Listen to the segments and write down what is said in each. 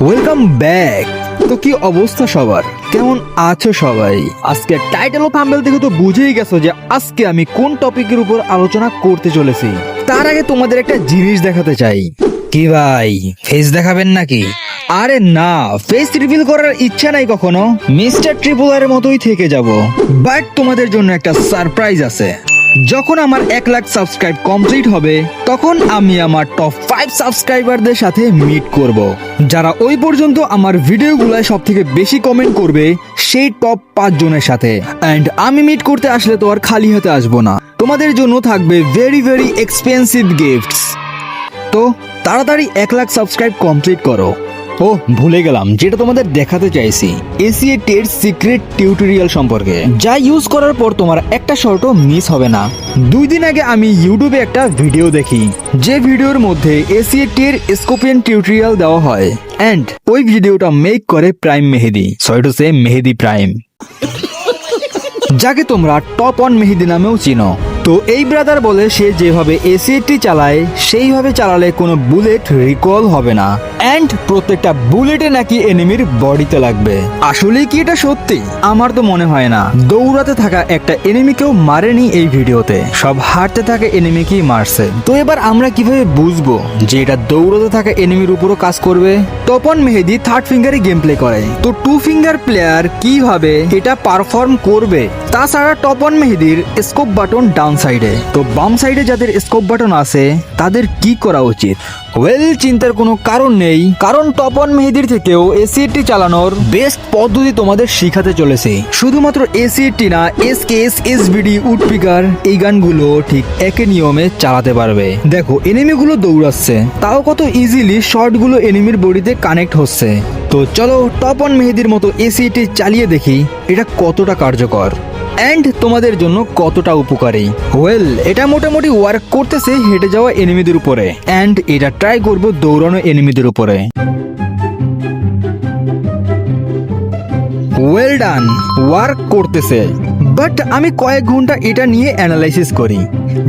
Welcome back তো কি অবস্থা সবার? কেমন আছো সবাই? আজকে টাইটেল ও থাম্বেল থেকে তো বুঝেই গেছো যে আজকে আমি কোন টপিকের উপর আলোচনা করতে চলেছি। তার আগে তোমাদের একটা জিনিস দেখাতে চাই। কি ভাই? ফেস দেখাবেন নাকি? আরে না ফেস রিভিল করার ইচ্ছা নাই কখনো। মিস্টার ট্রিপুলার মতোই থেকে যাব। বাট তোমাদের জন্য একটা সারপ্রাইজ আছে। যখন আমার এক লাখ সাবস্ক্রাইব কমপ্লিট হবে, তখন আমি আমার টপ ফাইভ সাবস্ক্রাইবারদের সাথে মিট করব। যারা ওই পর্যন্ত আমার ভিডিওগুলোয় সব থেকে বেশি কমেন্ট করবে, সেই টপ পাঁচ জনের সাথে। অ্যান্ড আমি মিট করতে আসলে তো আর খালি হাতে আসব না। তোমাদের জন্য থাকবে ভেরি ভেরি এক্সপেন্সিভ গিফটস তো তাড়াতাড়ি এক লাখ সাবস্ক্রাইব কমপ্লিট করো। ও, ভুলে গেলাম, যেটা তোমাদের দেখাতে চাইছি। এসিএ টের সিক্রেট টিউটোরিয়াল সম্পর্কে। যা ইউজ করার পর তোমার একটা শর্টও মিস হবে না। দুই দিন আগে আমি ইউটিউবে একটা ভিডিও দেখি, যে ভিডিওর মধ্যে এসিএ টের স্কোপিয়ান টিউটোরিয়াল দেওয়া হয়। অ্যান্ড ওই ভিডিওটা মেক করে prime Mehedi. Sorry to say Mehedi prime. যাকে তোমরা টপ অন মেহেদি নামেও চিনো। তো এই ব্রাদার বলে সে যেভাবে এসিএটি চালায়, সেইভাবে চালালে কোনো বুলেট রিকল হবে না। অ্যান্ড প্রত্যেকটা বুলেটে নাকি এনিমির বডিতে লাগবে। আসলে কি এটা সত্যি? আমার তো মনে হয় না। দৌড়াতে থাকা একটা এনিমিকেও মারেনি এই ভিডিওতে। সব হাঁটতে থাকা এনিমিকেই মারছে। তো এবার আমরা কীভাবে বুঝব যে এটা দৌড়াতে থাকা এনিমির উপরও কাজ করবে? তপন মেহেদি থার্ড ফিঙ্গারে গেম প্লে করে। তো টু ফিঙ্গার প্লেয়ার কীভাবে এটা পারফর্ম করবে? তাছাড়া টপন মেহেদির স্কোপ বাটন ডাউন সাইডে তো বাম সাইডে যাদের স্কোপ বাটন আছে, তাদের কি করা উচিত? ওয়েল চিন্তার কোনো কারণ নেই। কারণ টপন মেহেদির থেকেও এসিএটি চালানোর বেস্ট পদ্ধতি তোমাদের শিখাতে চলেছে। শুধুমাত্র এসিএটি না এস কেস এস বিডি উডপিকার, এই গানগুলো ঠিক একই নিয়মে চালাতে পারবে। দেখো এনিমিগুলো দৌড়াচ্ছে। তাও কত ইজিলি শর্টগুলো এনিমির বডিতে কানেক্ট হচ্ছে। তো চলো টপন মেহেদির মতো এসিএটি চালিয়ে দেখি, এটা কতটা কার্যকর। অ্যান্ড তোমাদের জন্য কতটা উপকারী? ওয়েল এটা মোটামুটি ওয়ার্ক করতেছে হেঁটে যাওয়া এনিমিদের উপরে। অ্যান্ড এটা ট্রাই করব দৌড়ানো এনিমিদের উপরে। ওয়েল ডান ওয়ার্ক করতেছে। বাট আমি কয়েক ঘণ্টা এটা নিয়ে অ্যানালাইসিস করি।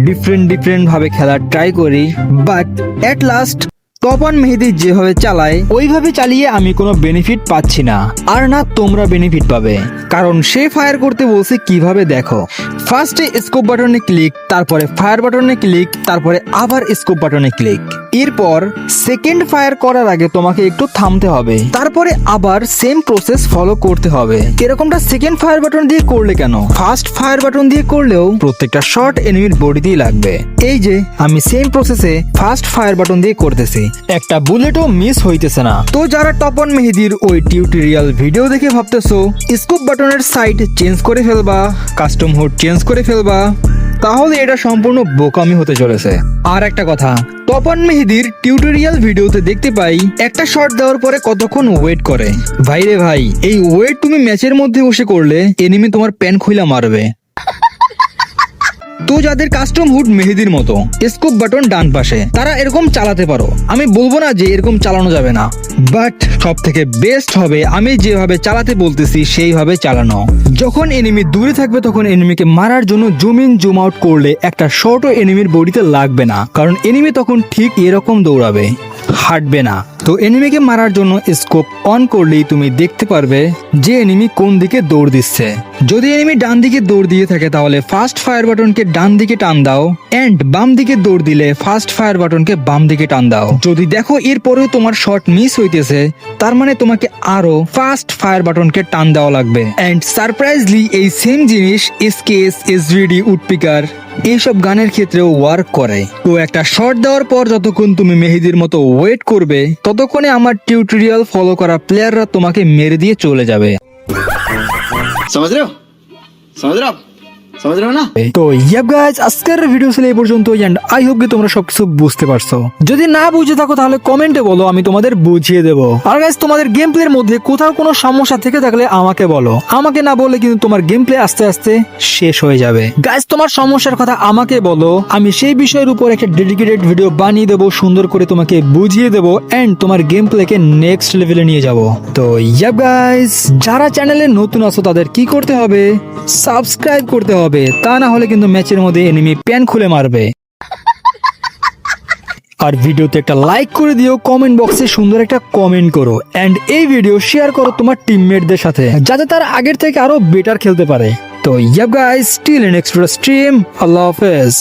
ডিফারেন্ট ডিফারেন্ট ভাবে খেলা ট্রাই করি। But at last Tapan Mehedi যেভাবে চালায়, ওইভাবে চালিয়ে আমি কোনো বেনিফিট পাচ্ছি না। আর না, তোমরা বেনিফিট পাবে। কারণ সে ফায়ার করতে বলছে কীভাবে দেখো। ফার্স্টে স্কোপ বাটনে ক্লিক তারপরে ফায়ার বাটনে ক্লিক তারপরে আবার স্কোপ বাটনে ক্লিক এরপর সেকেন্ড ফায়ার করার আগে তোমাকে একটু থামতে হবে। তারপরে আবার সেম প্রসেস ফলো করতে হবে। এরকমটা সেকেন্ড ফায়ার বাটন দিয়ে করলে কেন? ফার্স্ট ফায়ার বাটন দিয়ে করলেও প্রত্যেকটা শট এনিমির বডিতেই লাগবে। এই যে, আমি সেম প্রসেসে ফার্স্ট ফায়ার বাটন দিয়ে করতেছি। একটা বুলেটও মিস হইতেছে না। তো যারা টপন মেহেদির ওই টিউটোরিয়াল ভিডিও দেখে ভাবতেছো স্কোপ বাটনের সাইড চেঞ্জ করে ফেলবা কাস্টম হুড চেঞ্জ করে ফেলবা। তাহলে এটা সম্পূর্ণ বোকামি হতে চলেছে। আর একটা কথা, তপন মেহেদির টিউটোরিয়াল ভিডিওতে দেখতে পাই, একটা শট দেওয়ার পরে কতক্ষণ ওয়েট করে। ভাইরে ভাই, এই ওয়েট তুমি ম্যাচের মধ্যে বসে করলে এনিমি তোমার প্যান খুইলা মারবে। তো যাদের কাস্টম হুড মেহেদির মতো স্কোপ বাটন ডান পাশে, তারা এরকম চালাতে পারো। আমি বলব না যে এরকম চালানো যাবে না। বাট সব থেকে বেস্ট হবে আমি যেভাবে চালাতে বলতেছি, সেইভাবে চালানো। যখন এনিমি দূরে থাকবে, তখন এনিমিকে মারার জন্য জুম ইন জুম আউট করলে একটা শর্টও এনিমির বডিতে লাগবে না। কারণ এনিমি তখন ঠিক এরকম দৌড়াবে। হাঁটবে না। তো এনিমিকে মারার জন্য স্কোপ অন করলেই তুমি দেখতে পারবে যে এনিমি কোন দিকে দৌড় দিচ্ছে। যদি এনিমি ডান দিকে দৌড় দিয়ে থাকে, তাহলে ফার্স্ট ফায়ার বাটনকে ডান দিকে টান দাও এন্ড বাম দিকে দৌড় দিলে ফার্স্ট ফায়ার বাটনকে বাম দিকে টান দাও। যদি দেখো এরপরেও তোমার শট মিস হইতেছে, তার মানে তোমাকে আরও ফার্স্ট ফায়ার বাটনকে টান দেওয়া লাগবে। এন্ড সারপ্রাইজলি এই সেম জিনিস এসকেএস এসভিডি উডপিকার, এইসব গানের ক্ষেত্রেও ওয়ার্ক করে। তো একটা শর্ট দেওয়ার পর যতক্ষণ তুমি মেহেদির মতো ওয়েট কমপ্লিট করবে, ততক্ষণে আমার টিউটোরিয়াল ফলো করা প্লেয়াররা তোমাকে মেরে দিয়ে চলে যাবে। সমঝ রে সমঝ রে তো ভিডিও পর্যন্ত এন্ড আই বুঝতে পারছ। যদি না বুঝে থাকো, তাহলে বলো, আমি তোমাদের বুঝিয়ে দেবো। আর গাইজ তোমাদের গেম কোথাও কোনো সমস্যা থেকে থাকলে আমাকে তোমার গেম প্লে আস্তে আস্তে শেষ হয়ে যাবে। গাইজ তোমার সমস্যার কথা আমাকে বলো। আমি সেই বিষয়ের উপর একটা ভিডিও বানিয়ে দেবো, সুন্দর করে তোমাকে বুঝিয়ে দেবো এন্ড তোমার গেম নেক্সট লেভেলে নিয়ে যাব। তো গাইজ যারা চ্যানেলে নতুন আছো, তাদের কি করতে হবে? সাবস্ক্রাইব করতে হবে। তা না হলে কিন্তু ম্যাচের মধ্যে এনিমি প্যান খুলে মারবে। আর ভিডিওতে একটা লাইক করে দিও কমেন্ট বক্সে সুন্দর একটা কমেন্ট করো। এন্ড এই ভিডিও শেয়ার করো তোমার টিমমেটদের সাথে, যাতে তার আগের থেকে আরও বেটার খেলতে পারে। তো ইয়াব গাইস স্টিল নেক্সট স্ট্রিম আল্লাহ হাফেজ।